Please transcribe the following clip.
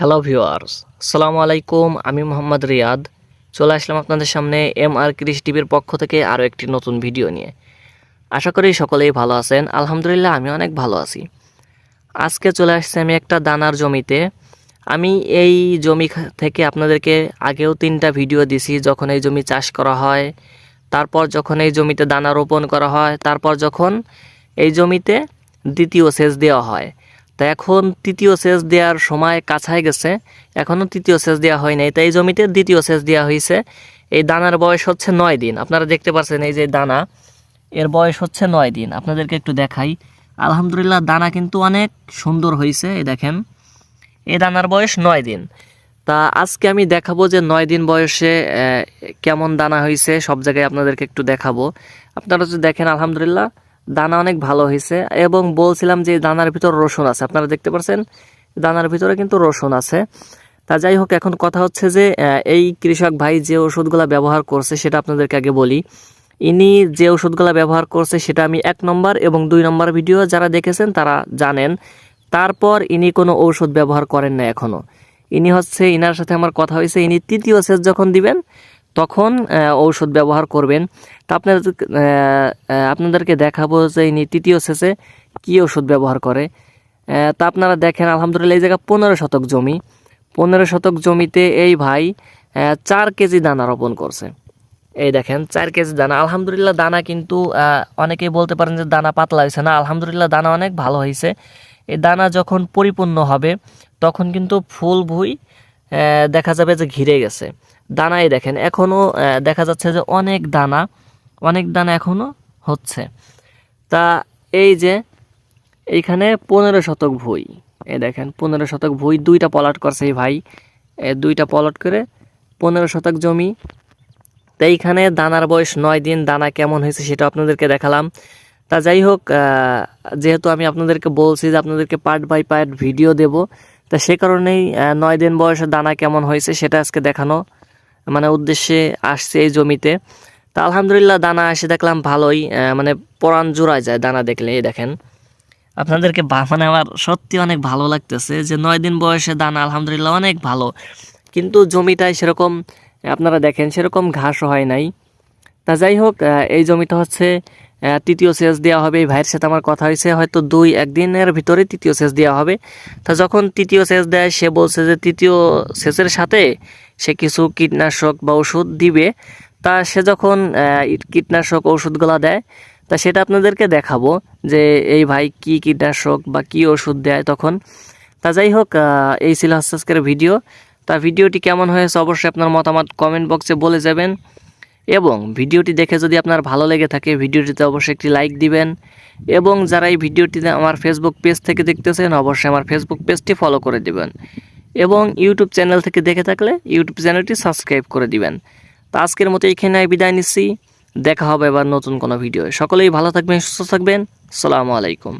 Hello viewers আসসালামু আলাইকুম আমি মোহাম্মদ রিয়াদ। চলে আসলাম আপনাদের সামনে এম আর কৃষ টিভির পক্ষ থেকে আরও একটি নতুন ভিডিও নিয়ে। আশা করি সকলেই ভালো আছেন। আলহামদুলিল্লাহ আমি অনেক ভালো আছি। আজকে চলে আসছি আমি একটা দানার জমিতে। আমি এই জমি থেকে আপনাদেরকে আগেও তিনটা ভিডিও দিছি, যখন এই জমি চাষ করা হয়, তারপর যখন এই জমিতে দানা রোপণ করা হয়, তারপর যখন এই জমিতে দ্বিতীয় সেচ দেওয়া হয়। তা এখন তৃতীয় সেচ দেওয়ার সময় কাছায় গেছে। এখনও তৃতীয় সেচ দেওয়া হয় নাই। তাই জমিতে দ্বিতীয় সেচ দেওয়া হয়েছে এই দানার বয়স হচ্ছে নয় দিন। আপনারা দেখতে পাচ্ছেন এই যে দানা। এর বয়স হচ্ছে নয় দিন। আপনাদেরকে একটু দেখাই। আলহামদুলিল্লাহ দানা কিন্তু অনেক সুন্দর হয়েছে এই দেখেন। এই দানার বয়স নয় দিন। তা আজকে আমি দেখাবো যে নয় দিন বয়সে কেমন দানা হয়েছে সব জায়গায় আপনাদেরকে একটু দেখাবো। আপনারা যদি দেখেন, আলহামদুলিল্লাহ দানা অনেক ভালো হয়েছে, এবং বলছিলাম যে দানার ভিতর রসুন আছে। আপনারা দেখতে পাচ্ছেন দানার ভিতরে কিন্তু রসুন আছে। তা যাই হোক, এখন কথা হচ্ছে যে এই কৃষক ভাই যে ওষুধগুলো ব্যবহার করছে, সেটা আপনাদেরকে আগে বলি। ইনি যে ওষুধগুলো ব্যবহার করছে, সেটা আমি এক নম্বর এবং দুই নম্বর ভিডিও যারা দেখেছেন, তারা জানেন। তারপর ইনি কোনো ঔষধ ব্যবহার করেন না এখনও ইনি হচ্ছে, ইনার সাথে আমার কথা হয়েছে, ইনি তৃতীয় সেচ যখন দিবেন তখন ঔষধ ব্যবহার করবেন। তা আপনাদের আপনাদেরকে দেখাবো যে ইনি তৃতীয় সেচে কী ওষুধ ব্যবহার করে। তা আপনারা দেখেন, আলহামদুলিল্লাহ, এই জায়গা পনেরো শতক জমি। পনেরো শতক জমিতে এই ভাই চার কেজি দানা রোপণ করছে। এই দেখেন, চার কেজি দানা। আলহামদুলিল্লাহ, দানা কিন্তু অনেকেই বলতে পারেন যে দানা পাতলা হয়েছে। না, আলহামদুলিল্লাহ, দানা অনেক ভালো হয়েছে। এই দানা যখন পরিপূর্ণ হবে, তখন কিন্তু ফুল ভুই দেখা যাবে যে ঘিরে গেছে। দানাই দেখেন। এখনও দেখা যাচ্ছে যে অনেক দানা অনেক দানা এখনও হচ্ছে। তা এই যে এইখানে পনেরো শতক ভুই। এই দেখেন, পনেরো শতক ভুই, দুইটা পলাট করছে এই ভাই। দুইটা পলট করে পনেরো শতক জমি। তো এইখানে দানার বয়স নয় দিন, দানা কেমন হয়েছে সেটা আপনাদেরকে দেখালাম। তা যাই হোক যেহেতু আমি আপনাদেরকে বলছি যে আপনাদেরকে পার্ট বাই পার্ট ভিডিও দেব, তা সে কারণেই নয় দিন বয়সে দানা কেমন হয়েছে সেটা আজকে দেখানো মানে উদ্দেশ্যে আসছে এই জমিতে। তা আলহামদুলিল্লাহ দানা এসে দেখলাম ভালোই মানে পরাণ জোড়ায় যায় দানা দেখলে দেখেন। আপনাদেরকে মানে আমার সত্যি অনেক ভালো লাগতেছে যে নয় দিন বয়সে দানা আলহামদুলিল্লাহ অনেক ভালো। কিন্তু জমিটায় সেরকম, আপনারা দেখেন, সেরকম ঘাসও হয় নাই। তা যাই হোক এই জমিটা হচ্ছে তৃতীয় সেচ দেওয়া হবে, এই ভাইয়ের সাথে আমার কথা হয়েছে, হয়তো দুই একদিনের ভিতরে তৃতীয় সেচ দেওয়া হবে। তা যখন তৃতীয় সেচ দেয়, সে বলছে যে তৃতীয় সেচের সাথে সে কিছু কীটনাশক বা ওষুধ দিবে, তা সে যখন কীটনাশক ওষুধগুলো দেয়, তা সেটা আপনাদেরকে দেখাবো যে এই ভাই কি কীটনাশক বা কি ওষুধ দেয় তখন। তা যাই হোক এই ছিল আজকের ভিডিও। তা ভিডিওটি কেমন হয়েছে অবশ্যই আপনার মতামত কমেন্ট বক্সে বলে যাবেন। এবং ভিডিওটি দেখে যদি আপনার ভালো লেগে থাকে, ভিডিওটিতে অবশ্যই একটি লাইক দিবেন। এবং যারা এই ভিডিওটিতে আমার ফেসবুক পেজ থেকে দেখতেছেন, অবশ্যই আমার ফেসবুক পেজটি ফলো করে দিবেন। এবং ইউটিউব চ্যানেল থেকে দেখে থাকলে ইউটিউব চ্যানেলটি সাবস্ক্রাইব করে দিবেন। তো আজকের মতো এখানে বিদায় নিচ্ছি। দেখা হবে এবার নতুন কোনো ভিডিও সকলেই ভালো থাকবেন, সুস্থ থাকবেন। সালামু আলাইকুম।